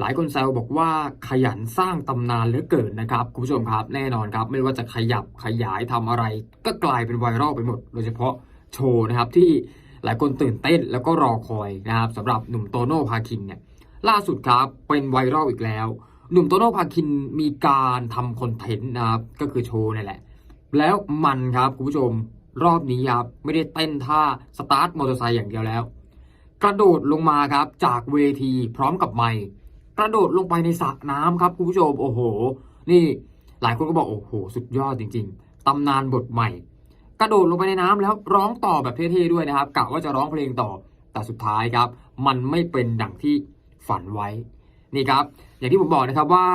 หลายคนแซวบอกว่าขยันสร้างตำนานเหลือเกินนะครับ คุณผู้ชมครับแน่นอนครับ ไม่ว่าจะขยับขยายทำอะไร ก็กลายเป็นไวรัลไปหมด โดยเฉพาะโชว์นะครับที่ หลายคนตื่นเต้นแล้วก็รอคอยนะครับสำหรับหนุ่มโตโน่พาคินเนี่ยล่าสุดครับเป็นไวรัลอีกแล้ว หนุ่มโตโน่พาคินมีการทำคอนเทนต์นะครับก็คือโชว์นี่แหละ แล้วมันครับคุณผู้ชมรอบนี้ครับไม่ได้เต้นท่าสตาร์ทมอเตอร์ไซค์อย่างเดียวแล้ว กระโดดลงมาครับจากเวทีพร้อมกับไมค์กระโดดลงไปในสระน้ำครับคุณผู้ชมโอ้โห นี่หลายคนก็บอกโอ้โห สุดยอดจริง ๆตำนานบทใหม่ กระโดดลงไปในน้ำแล้วร้องต่อแบบเท่ๆด้วยนะครับกะว่าจะร้องเพลงต่อแต่สุดท้ายครับ มันไม่เป็นดังที่ฝันไว้นี่ครับ อย่างที่ผมบอกนะครับว่า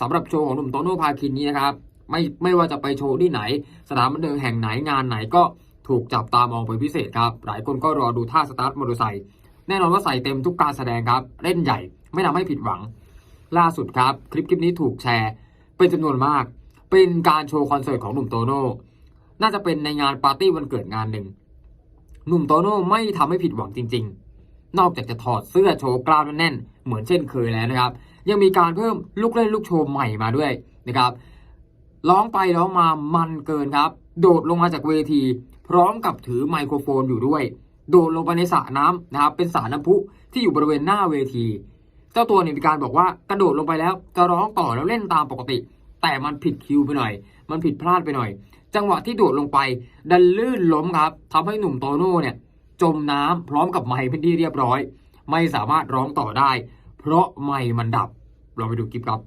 สำหรับโชว์ของหนุ่มโตโน่พาคินนี้นะครับ ไม่ไม่ว่าจะไปโชว์ที่ไหนสถานบันเทิงแห่งไหนงานไหนก็ถูกจับตามองเป็นพิเศษครับ หลายคนก็รอดูท่าสตาร์ทมอเตอร์ไซค์แน่นอนว่าใส่เต็มทุกการแสดงครับ เล่นใหญ่ไม่ทำให้ผิดหวัง ล่าสุดครับ คลิปคลิปนี้ถูกแชร์ เป็นจำนวนมาก เป็นการโชว์คอนเสิร์ตของหนุ่มโตโน่ น่าจะเป็นในงานปาร์ตี้วันเกิดงานหนึ่งหนุ่มโตโน่ไม่ทำให้ผิดหวังจริง ๆ นอกจากจะถอดเสื้อโชว์กล้ามแน่นๆเหมือนเช่นเคยแล้วนะครับ ยังมีการเพิ่มลูกเล่นลูกโชว์ใหม่มาด้วยนะครับร้องไปร้องมามันเกินครับ โดดลงมาจากเวที พร้อมกับถือไมโครโฟนอยู่ด้วย โดดลงไปในสระน้ำนะครับ เป็นสระน้ำพุที่อยู่บริเวณหน้าเวที เจ้าตัวเนี่ยมีการบอกว่ากระโดดลงไปแล้วจะร้องต่อแล้วเล่นตามปกติ แต่มันผิดคิวไปหน่อย มันผิดพลาดไปหน่อย จังหวะที่โดดลงไป ดันลื่นล้มครับทำให้หนุ่มโตโน่เนี่ย จมน้ำพร้อมกับไม้เป็นที่เรียบร้อย ไม่สามารถร้องต่อได้ เพราะไม้มันดับ เราไปดูคลิปครับ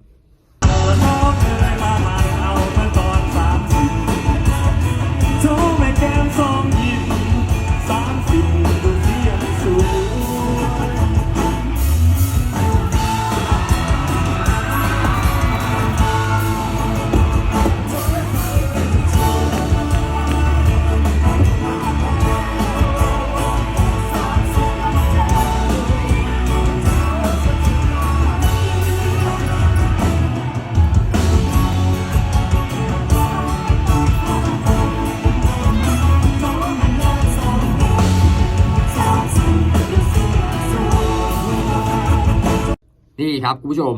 นี่ครับคุณผู้ชม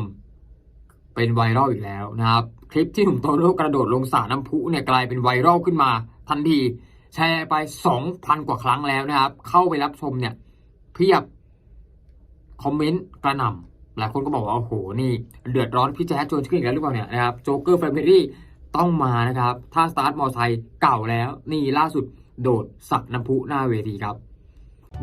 เป็นไวรัลอีกแล้วนะครับ คลิปที่หนุ่มโตโน่กระโดดลงสระน้ำพุเนี่ยกลายเป็นไวรัลขึ้นมา ทันทีแชร์ไป2,000กว่าครั้งแล้วนะครับ เข้าไปรับชมเนี่ยเพียบคอมเมนต์กระหน่ำหลายคนก็บอกว่าโอ้โหนี่ เดือดร้อนพี่แจ๊ดชวนชื่นอีกแล้วหรือเปล่าเนี่ยนะครับโจ๊กเกอร์แฟมิลี่ต้องมานะครับ ถ้าสตาร์ทมอไซค์เก่าแล้ว นี่ล่าสุดโดดสักน้ำพุหน้าเวทีครับ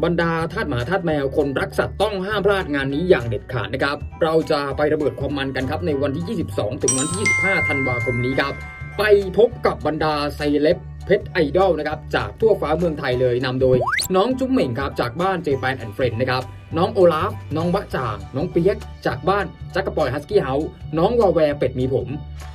บรรดาทาสหมาทาสแมวคนรักสัตว์ต้องห้ามพลาดงานนี้อย่างเด็ดขาดนะครับ เราจะไประเบิดความมันกันครับในวันที่ 22 ถึงวันที่ 25 ธันวาคมนี้ครับ ไปพบกับบรรดาไซเล็บเพชรไอดอลนะครับจากทั่วฟ้าเมืองไทยเลยนำโดย น้องจุ๊มเหม่งครับจากบ้านเจแปนแอนด์เฟรนด์นะครับน้องโอลาฟ น้องบะจ่าง น้องเปียก จากบ้านจักรปอยฮัสกี้เฮาส์น้องวาแวร์เป็ดมีผม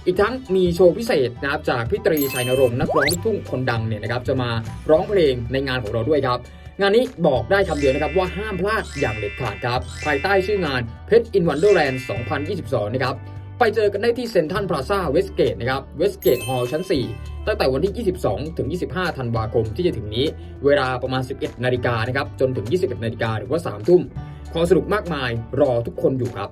อีกทั้งมีโชว์พิเศษนะครับจากพี่ตรีชัยนรงค์นักร้องลูกทุ่งคนดังเนี่ยนะครับจะมาร้องเพลงในงานของเราด้วยครับ งานนี้บอกได้คำเดียวนะครับว่าห้ามพลาดอย่างเด็ดขาดครับ ภายใต้ชื่องานเพชรอินวันเดอร์แลนด์2022 นะครับ ไปเจอกันได้ที่เซ็นทรัลพลาซ่าเวสเกตนะครับเวสเกตฮอลล์ชั้น 4 ตั้งแต่วันที่ 22 ถึง 25 ธันวาคมที่จะถึงนี้ เวลาประมาณ 11 นาฬิกานะครับจนถึง 21 นาฬิกาหรือว่า 3 ทุ่มของสนุกมากมายรอทุกคนอยู่ครับ